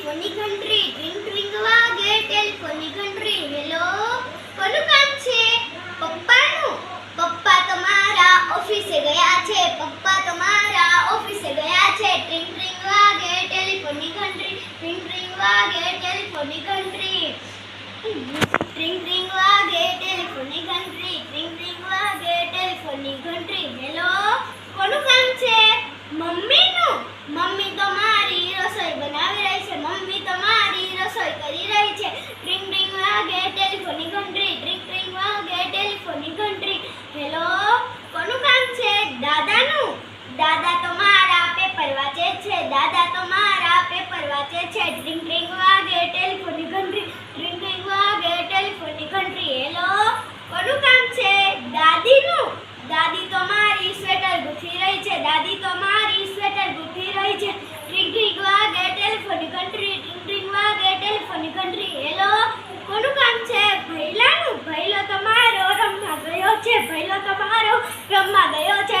ટેલિફોનની ઘંટડી ટ્રિંગ ટ્રિંગ વાગે ટેલિફોનની ઘંટડી હેલો કોનું કામ છે? પપ્પાનું. પપ્પા તમારા ઓફિસે ગયા છે. પપ્પા તમારા ઓફિસે ગયા છે. ટ્રિંગ ટ્રિંગ વાગે ટેલિફોનની ઘંટડી ટ્રિંગ ટ્રિંગ વાગે ટેલિફોનની ઘંટડી ભયલો તમારો રમવા ગયો છે.